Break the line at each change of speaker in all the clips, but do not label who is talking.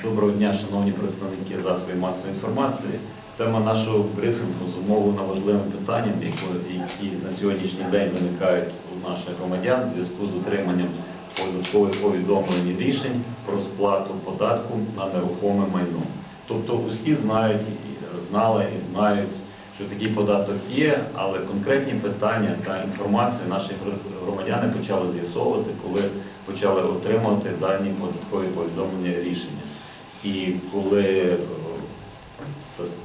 Доброго дня, шановні представники засобів масової інформації. Тема нашого брифінгу зумовлена важливим питанням, які на сьогоднішній день виникають у наших громадян в зв'язку з отриманням податкових повідомлень і рішень про сплату податку на нерухоме майно. Тобто усі знають, знали і знають, що такий податок є, але конкретні питання та інформацію наші громадяни почали з'ясовувати, коли почали отримувати дані податкові повідомлення і рішення. І коли е,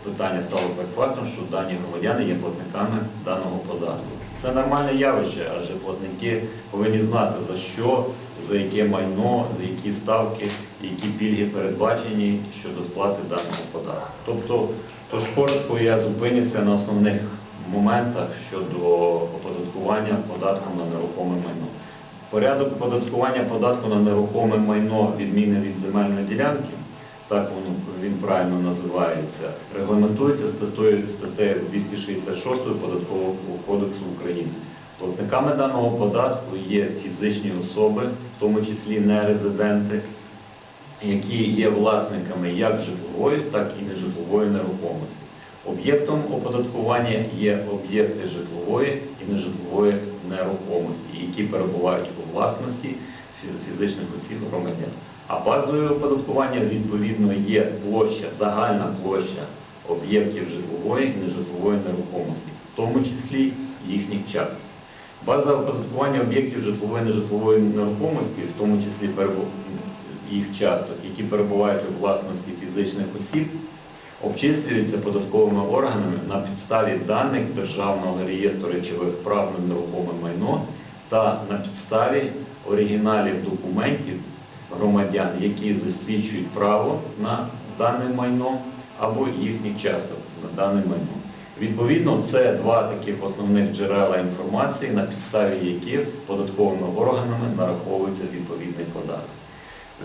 питання стало фактом, що дані громадяни є платниками даного податку. Це нормальне явище, адже платники повинні знати за що, за яке майно, за які ставки, які пільги передбачені щодо сплати даного податку. Тобто, тож коротко я зупинюся на основних моментах щодо оподаткування податку на нерухоме майно. Порядок оподаткування податку на нерухоме майно відмінний від земельної ділянки так воно він правильно називається, регламентується статтею статтею 266 Податкового кодексу України. Платниками даного податку є фізичні особи, в тому числі нерезиденти, які є власниками як житлової, так і нежитлової нерухомості. Об'єктом оподаткування є об'єкти житлової і нежитлової нерухомості, які перебувають у власності фізичних осіб громадян. А базовою оподаткування відповідно є площа, загальна площа об'єктів житлової і нежитлової нерухомості, в тому числі їхніх часток. База оподаткування об'єктів житлової і нежитлової нерухомості, в тому числі їх часток, які перебувають у власності фізичних осіб, обчислюється податковими органами на підставі даних Державного реєстру речових прав на нерухоме майно та на підставі оригіналів документів громадян, які засвідчують право на дане майно або їхніх часток на дане майно. Відповідно, це два таких основних джерела інформації, на підставі яких податковими органами нараховується відповідний податок.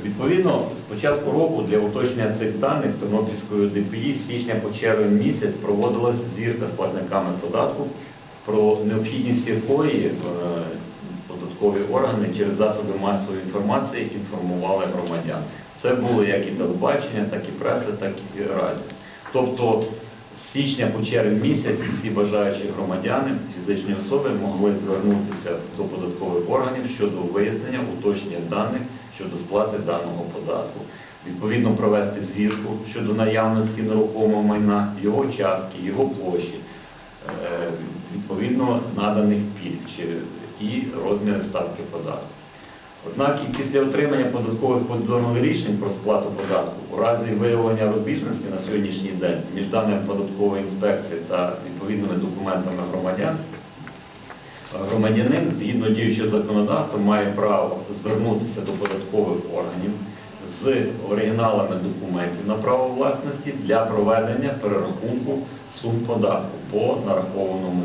Відповідно, з початку року для уточнення цих даних Тернопільської ДПІ з січня по червень місяць проводилася зірка з платниками податку, про необхідність якої е, податкові органи через засоби масової інформації інформували громадян. Це було як і телебачення, так і преса, так і радіо. Тобто з січня по червень місяць всі бажаючі громадяни, фізичні особи могли звернутися до податкових органів щодо вияснення, уточнення даних щодо сплати даного податку. Відповідно провести звірку щодо наявності нерухомого майна, його частки, його площі, е, відповідно наданих пільг і розміри ставки податку. Однак і після отримання податкових повідомлень рішень про сплату податку у разі виявлення розбіжності на сьогоднішній день між даними податкової інспекції та відповідними документами громадян, громадянин згідно діючого законодавства має право звернутися до податкових органів з оригіналами документів на право власності для проведення перерахунку сум податку по нарахованому.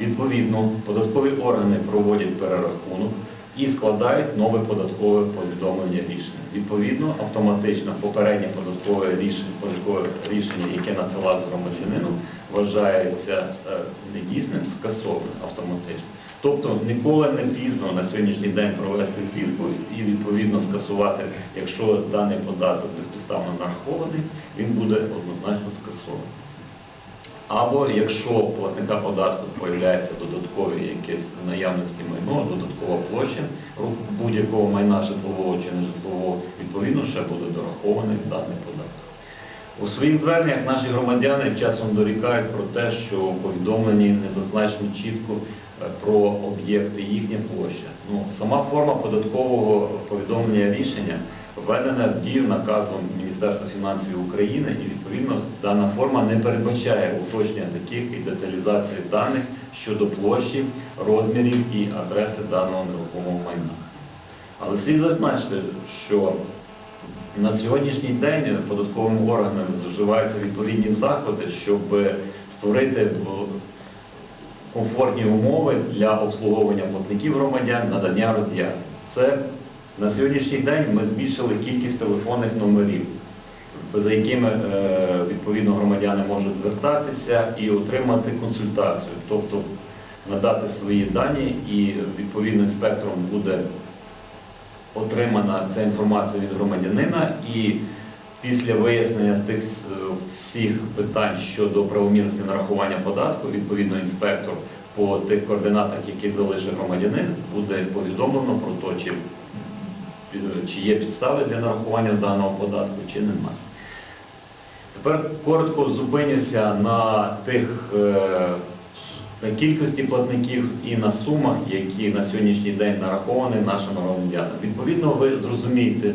Відповідно, податкові органи проводять перерахунок і складають нове податкове повідомлення рішення. Відповідно, автоматично попереднє податкове рішення, податкове рішення, яке надсилав громадянину, вважається е, недійсним, скасоване автоматично. Тобто ніколи не пізно на сьогоднішній день провести звірку і відповідно скасувати, якщо даний податок безпідставно нарахований, він буде однозначно скасований. Або якщо у платника податку появляється додаткові якісь наявності майно, додаткова площа будь-якого майна житлового чи нежитлового, відповідно ще буде дорахований даний податок. У своїх зверненнях наші громадяни часом дорікають про те, що у повідомленні не зазначено чітко е, про об'єкти, їхня площа. Ну, сама форма податкового повідомлення рішення введена в дію наказом Міністерства фінансів України і відповідно дана форма не передбачає уточнення таких і деталізації даних щодо площі, розмірів і адреси даного нерухомого майна. Але слід зазначити, що на сьогоднішній день податковими органами вживаються відповідні заходи, щоб створити е, комфортні умови для обслуговування платників громадян, надання роз'яснень. Це на сьогоднішній день ми збільшили кількість телефонних номерів, за якими е, відповідно громадяни можуть звертатися і отримати консультацію, тобто надати свої дані і відповідно інспектором буде отримана ця інформація від громадянина. І Після вияснення тих е, всіх питань щодо правомірності нарахування податку, відповідно інспектор по тих координатах, які залишив громадянин, буде повідомлено про те, чи, чи є підстави для нарахування даного податку, чи немає. Тепер коротко зупинюся на тих е, на кількості платників і на сумах, які на сьогоднішній день нараховані нашим громадянам. Відповідно, ви зрозумієте,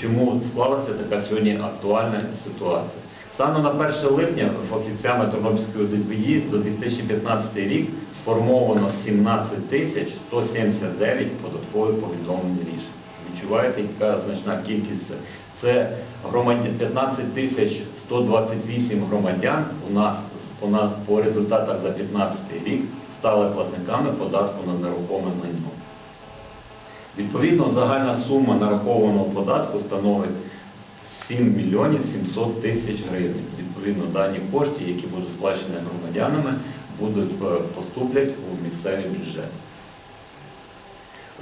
чому склалася така сьогодні актуальна ситуація. Станом на 1 липня фахівцями Тернопільської ДПІ за 2015 рік сформовано 17 тисяч 179 податкових повідомлень рішень. Відчуваєте, яка значна кількість це? Це 15 тисяч 128 громадян у нас по, на- по результатах за 15 рік стали платниками податку на нерухоме майно. Відповідно, загальна сума нарахованого податку становить 7 мільйонів 700 тисяч гривень. Відповідно, дані кошти, які будуть сплачені громадянами, будуть е, поступлять у місцевий бюджет.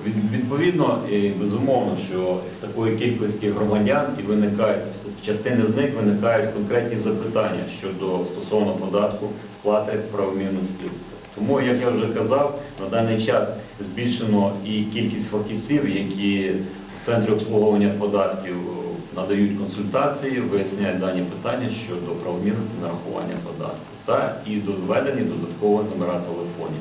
Від- Відповідно, і безумовно, що з такої кількості громадян і виникають частини з них виникають конкретні запитання щодо стосовно податку сплати правомірності. Тому, як я вже казав, на даний час збільшено і кількість фахівців, які в центрі обслуговування податків надають консультації, виясняють дані питання щодо правомірності нарахування податку та і доведені додатково номера телефонів.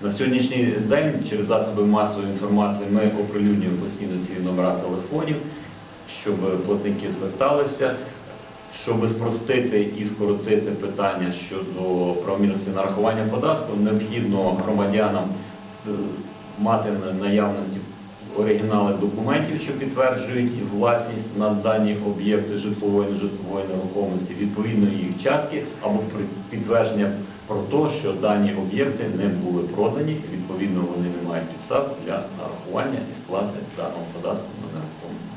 На сьогоднішній день через засоби масової інформації ми оприлюднюємо постійно ці номера телефонів, щоб платники зверталися, щоб спростити і скоротити питання щодо правомірності нарахування податку, необхідно громадянам е, мати наявності оригінали документів, що підтверджують власність на дані об'єкти житлової нежитлової нерухомості, відповідно їх частки або підтвердження про те, що дані об'єкти не були продані, відповідно вони не мають підстав для нарахування і сплати даного податку на нерухоме. майно.